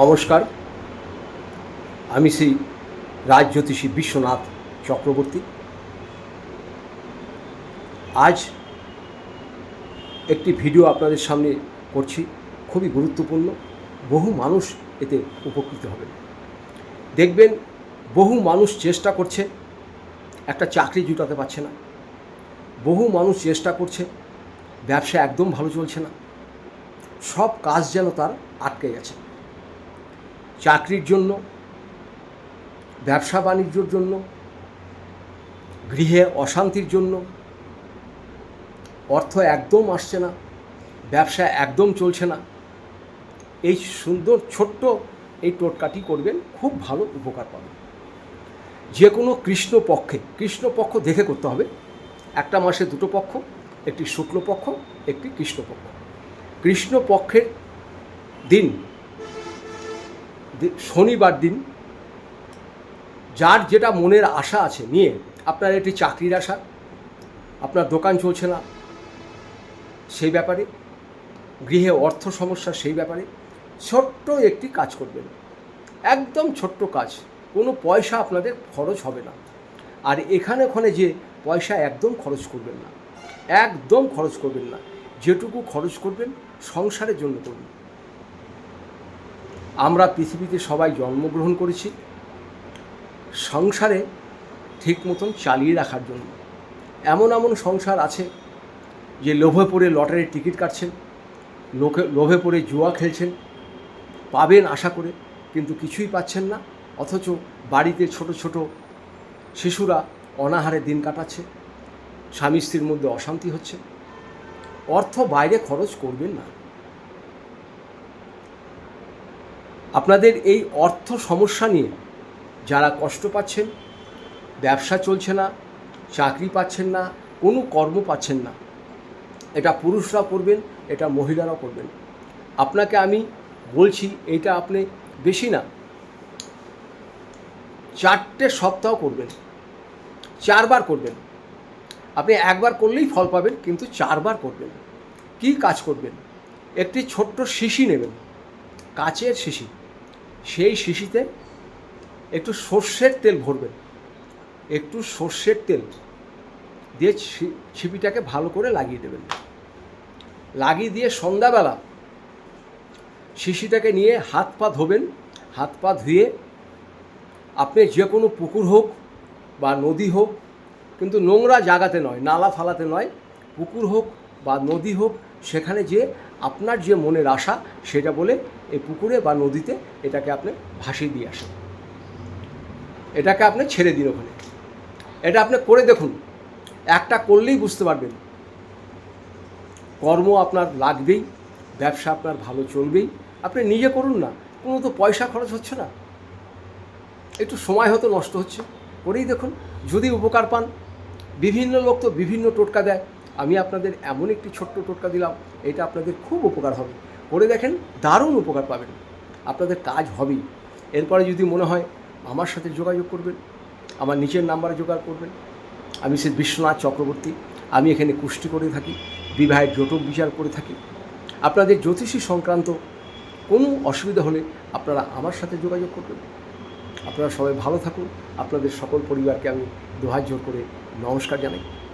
নমস্কার। আমি শ্রী রাজজ্যোতিষী বিশ্বনাথ চক্রবর্তী। আজ একটি ভিডিও আপনাদের সামনে করছি, খুবই গুরুত্বপূর্ণ। বহু মানুষ এতে উপকৃত হবে দেখবেন, বহু মানুষ চেষ্টা করছে, একটা চাকরি জুটাতে পারছে না। বহু মানুষ চেষ্টা করছে, ব্যবসা একদম ভালো চলছে না। সব কাজ যেন তার আটকে গেছে। চাকরির জন্য, ব্যবসা বাণিজ্যর জন্য, গৃহে অশান্তির জন্য। অর্থ একদম আসছে না, ব্যবসা একদম চলছে না। এই সুন্দর ছোট্ট এই টোটকাটি করবেন, খুব ভালো উপকার পাবেন। যে কোনো কৃষ্ণ পক্ষে, কৃষ্ণ পক্ষ দেখে করতে হবে। একটা মাসে দুটো পক্ষ, একটি শুক্লপক্ষ একটি কৃষ্ণপক্ষ কৃষ্ণ পক্ষের দিন শনিবার দিন যার যেটা মনের আশা আছে নিয়ে, আপনার একটি চাকরির আশা, আপনার দোকান চলছে না, সেই ব্যাপারে, গৃহে অর্থ সমস্যা, সেই ব্যাপারে ছোট্ট একটি কাজ করবেন। একদম ছোট্ট কাজ, কোনো পয়সা আপনাদের খরচ হবে না। আর এখানে ওখানে যে পয়সা একদম খরচ করবেন না, একদম খরচ করবেন না, যেটুকু খরচ করবেন, সংসারের জন্য করবেন। আমরা পৃথিবীতে সবাই জন্মগ্রহণ করেছি সংসারে ঠিক মতন চালিয়ে রাখার জন্য। এমন এমন সংসার আছে যে লোভে পড়ে লটারির টিকিট কাটছেন, লোকে, লোভে পড়ে জুয়া খেলছেন, পাবেন আশা করে, কিন্তু কিছুই পাচ্ছেন না, অথচ বাড়িতে ছোট ছোট শিশুরা অনাহারে দিন কাটাচ্ছে, স্বামী স্ত্রীর মধ্যে অশান্তি হচ্ছে। অর্থ বাইরে খরচ করবেন না। আপনাদের এই অর্থ সমস্যা নিয়ে যারা কষ্ট পাচ্ছেন, ব্যবসা চলছে না, চাকরি পাচ্ছেন না, কোনো কর্ম পাচ্ছেন না, এটা পুরুষরা করবেন, এটা মহিলারাও করবেন। আপনাকে আমি বলছি, এটা আপনি বেশি না, চারটে সপ্তাহ করবেন, চারবার করবেন। আপনি একবার করলেই ফল পাবেন, কিন্তু চারবার করবেন। কি কাজ করবেন? একটি ছোট্ট শিশি নেবেন, কাচের শিশি। সেই শিশিতে একটু সর্ষের তেল ভরবেন। একটু সর্ষের তেল দিয়ে ছিপিটাকে ভালো করে লাগিয়ে দেবেন। লাগিয়ে দিয়ে সন্ধ্যাবেলা শিশিটাকে নিয়ে হাত পা ধোবেন। হাত পা ধুয়ে আপনি যে কোনো পুকুর হোক বা নদী হোক, কিন্তু নোংরা জায়গাতে নয়, নালা ফালাতে নয়, পুকুর হোক বা নদী হোক, সেখানে যে আপনার যে মনের আশা, সেটা বলে এই পুকুরে বা নদীতে এটাকে আপনি ভাসিয়ে দিয়ে আসেন। এটাকে আপনি ছেড়ে দিন ওখানে। এটা আপনি করে দেখুন। একটা করলেই বুঝতে পারবেন। কর্ম আপনার লাগবেই, ব্যবসা আপনার ভালো চলবেই। আপনি নিজে করুন না। কোনো তো পয়সা খরচ হচ্ছে না। একটু সময় হয়তো নষ্ট হচ্ছে। করেই দেখুন। যদি উপকার পান, বিভিন্ন লোক তো বিভিন্ন টোটকা দেয়। আমি আপনাদের এমন একটি ছোট্ট টোটকা দিলাম, এটা আপনাদের খুব উপকার হবে। করে দেখেন, দারুণ উপকার পাবেন। আপনাদের কাজ হবেই। এরপরে যদি মনে হয় আমার সাথে যোগাযোগ করবেন, আমার নিচের নাম্বারে যোগাযোগ করবেন, আমি সে বিশ্বনাথ চক্রবর্তী, আমি এখানে কুষ্টি করে থাকি, বিবাহের জটক বিচার করে থাকি। আপনাদের জ্যোতিষী সংক্রান্ত কোনো অসুবিধা হলে আপনারা আমার সাথে যোগাযোগ করবেন। আপনারা সবাই ভালো থাকুন। আপনাদের সকল পরিবারকে আমি দোহার করে নমস্কার জানাই।